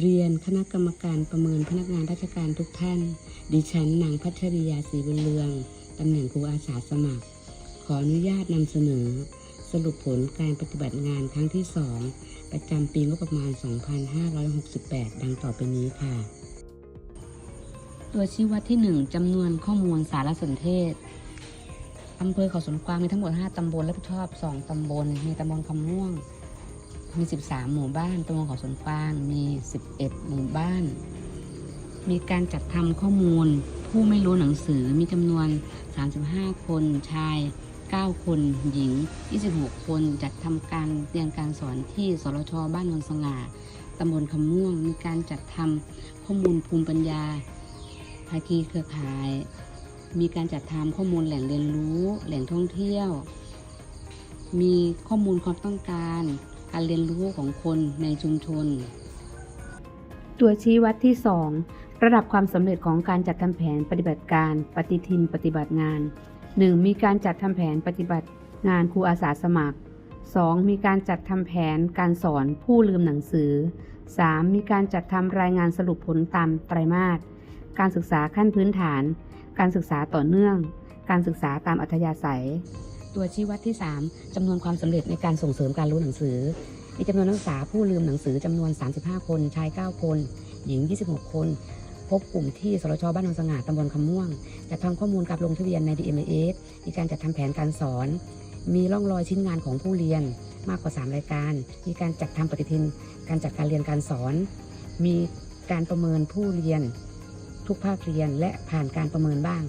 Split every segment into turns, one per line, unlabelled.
เรียนคณะกรรมการประเมินพนักงานราชการทุกท่าน ดิฉันนางพัชริยาศรีบุญเรืองตำแหน่งครูอาสาสมัคร ขออนุญาตนำเสนอ สรุปผลการปฏิบัติงานครั้งที่ 2 ประจำปีงบประมาณ 2568 ดังต่อไปนี้ค่ะ ตัวชี้วัดที่ 1จำนวนข้อมูลสารสนเทศอำเภอเขาสวนกวางมีทั้งหมด 5 ตำบลรับผิดชอบ 2 ตำบล มีตำบลคำม่วง มี 13 หมู่บ้านตำบลเขาสวนกวางมี 11 หมู่บ้าน มีการจัดทำข้อมูล ผู้ไม่รู้หนังสือมีจำนวน 35 คนชาย 9 คนหญิง 26 คนจัดทำการเรียนการสอนที่สรชบ้านนนสง่าตำบลคำม่วง มีการจัดทำข้อมูลภูมิปัญญา ภาคีเครือข่าย มีการจัดทำข้อมูลแหล่งเรียนรู้ แหล่งท่องเที่ยว มีข้อมูลความต้องการ การเรียนรู้ของคนในชุมชน
ตัวชี้วัดที่ 2 ระดับความสำเร็จของการจัดทำแผนปฏิบัติการ ปฏิทินปฏิบัติงาน 1. มีการจัดทำแผนปฏิบัติงานครูอาสาสมัคร 2. มีการจัดทำแผนการสอนผู้ลืมหนังสือ 3. มีการจัดทำรายงานสรุปผลตามไตรมาส การศึกษาขั้นพื้นฐาน การศึกษาต่อเนื่อง การศึกษาตามอัธยาศัย
ตัวชี้วัดที่ 3จำนวนความสำเร็จในการส่งเสริมการรู้หนังสือ มีจำนวนนักศึกษาผู้ลืมหนังสือจำนวน 35 คน ชาย 9 คน หญิง 26 คน พบกลุ่มที่สรชบ้านนนสง่าตำบลคำม่วงจัดทำข้อมูลกับลงทะเบียนใน DMS มีการจัดทำแผนการสอน มีร่องรอยชิ้นงานของผู้เรียนมากกว่า 3 รายการ มีการจัดทำปฏิทิน การจัดการเรียนการสอน มีการประเมินผู้เรียน ทุกภาคเรียนและผ่านการประเมินบ้าง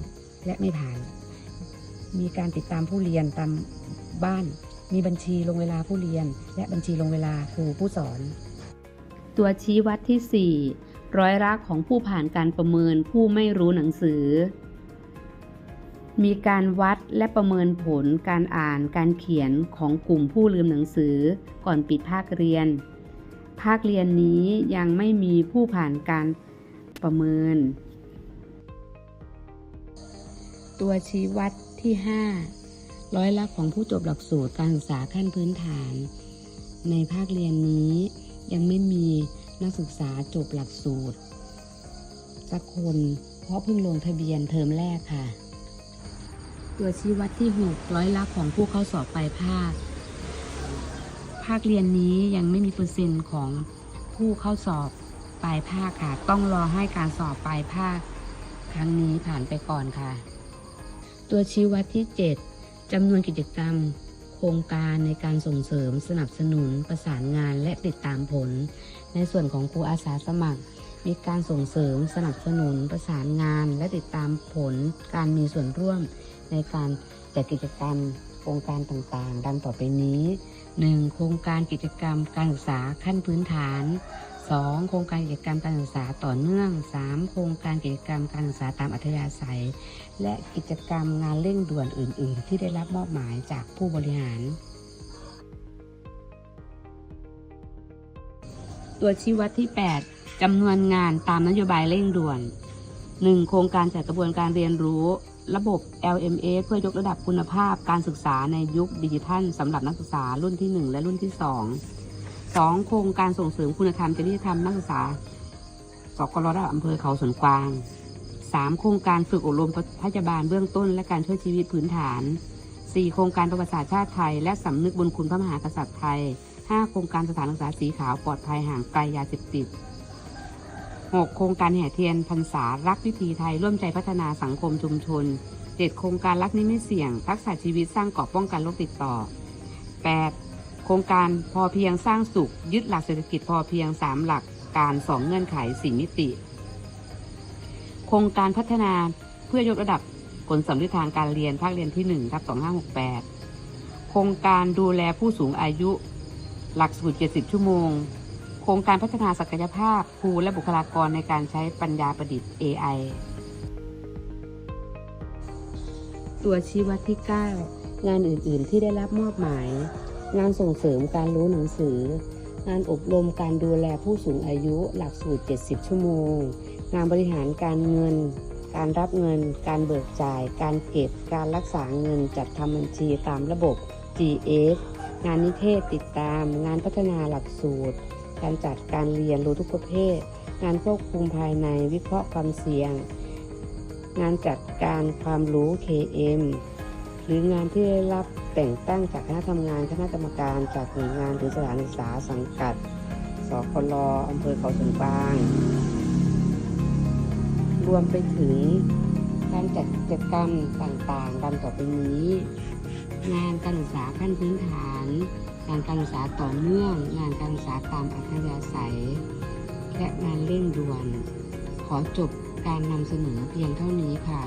และไม่ผ่าน มีการติดตามผู้เรียนตามบ้าน มีบัญชีลงเวลาผู้เรียน และบัญชีลงเวลาครูผู้สอน
ตัวชี้วัดที่ 4 ร้อยละของผู้ผ่านการประเมินผู้ไม่รู้หนังสือ มีการวัดและประเมินผลการอ่านการเขียนของกลุ่มผู้ลืมหนังสือ ก่อนปิดภาคเรียน ภาคเรียนนี้ยังไม่มีผู้ผ่านการประเมิน
ตัวชี้วัด ที่ 5 ร้อยละของผู้จบหลักสูตรการศึกษาขั้นพื้นฐาน ในภาคเรียนนี้ยังไม่มีนักศึกษาจบหลักสูตร สักคน เพราะเพิ่งลงทะเบียนเทอมแรกค่ะ ตัวชี้วัดที่ 6 ร้อยละของผู้เข้าสอบปลายภาค ภาคเรียนนี้ยังไม่มีเปอร์เซ็นต์ของผู้เข้าสอบปลายภาคค่ะ ต้องรอให้การสอบปลายภาค ครั้งนี้ผ่านไปก่อนค่ะ ตัวชี้วัดที่ 7จำนวนกิจกรรม โครงการในการส่งเสริมสนับสนุนประสานงานและติดตามผล ในส่วนของครูอาสาสมัคร มีการส่งเสริมสนับสนุนประสานงาน และติดตามผล การมีส่วนร่วมในการจัดกิจกรรม โครงการต่างๆ ดังต่อไปนี้ 1. โครงการกิจกรรมการศึกษาขั้นพื้นฐาน 2. โครงการกิจกรรมการศึกษาต่อเนื่อง 3. โครงการกิจกรรมการศึกษาตามอัธยาศัย และกิจกรรมงานเร่งด่วนอื่น ๆ ที่ได้รับมอบหมายจากผู้บริหาร ตัวชี้วัดที่ 8จำนวนงานตามนโยบายเร่งด่วน 1. โครงการจัดกระบวนการเรียนรู้ ระบบ LMS เพื่อยกระดับคุณภาพการศึกษาในยุคดิจิทัลสำหรับนักศึกษารุ่นที่ 1 และรุ่นที่ 2 2. โครงการส่งเสริมคุณธรรมจริยธรรมนักศึกษา สกลระดับอำเภอเขาสวนกวาง 3. โครงการฝึกอบรมพยาบาลเบื้องต้น และการช่วยชีวิตพื้นฐาน 4. โครงการประวัติศาสตร์ชาติไทย และสำนึกบุญคุณพระมหากษัตริย์ไทย 5. โครงการสถานศึกษาสีขาวปลอดภัยห่างไกลยาเสพติด 6. โครงการแห่เทียนพรรษารักวิถีไทยร่วมใจพัฒนาสังคมชุมชน 7. โครงการรักนิมิตเสี่ยงทักษะชีวิตสร้างเกราะป้องกันโรคติดต่อ 8. โครงการพอเพียงสร้างสุข ยึดหลักเศรษฐกิจพอเพียง 3 หลักการ 2 เงื่อนไข 4 มิติ โครงการพัฒนาเพื่อยกระดับผลสำเร็จทางการเรียนภาคเรียนที่1ทับ2568 โครงการดูแลผู้สูงอายุ หลักสูตร 70 ชั่วโมง โครงการพัฒนาศักยภาพครูและบุคลากรในการใช้ปัญญาประดิษฐ์ AI ตัวชี้วัดที่ 9 งานอื่น ๆ ที่ได้รับมอบหมาย งานส่งเสริมการรู้หนังสือ งานอบรมการดูแลผู้สูงอายุหลักสูตร 70 ชั่วโมง งานบริหารการเงิน การรับเงิน การเบิกจ่าย การเก็บ การรักษาเงิน จัดทำบัญชีตามระบบ GS งานนิเทศติดตาม งานพัฒนาหลักสูตร การจัดการเรียนรู้ทุกประเภท งานควบคุมภายในวิเคราะห์ความเสี่ยง งานจัดการความรู้ KM หรืองานที่ได้รับ แต่งตั้งจากคณะทำงานคณะกรรมการจากหน่วยงานหรือสถานศึกษาสังกัดสกลอำเภอเขาสวนกวาง รวมไปถึงการจัดกิจกรรมต่างๆดังต่อไปนี้ งานการศึกษาขั้นพื้นฐาน งานการศึกษาต่อเนื่อง งานการศึกษาตามอัธยาศัย และงานเร่งด่วน ขอจบการนำเสนอเพียงเท่านี้ค่ะ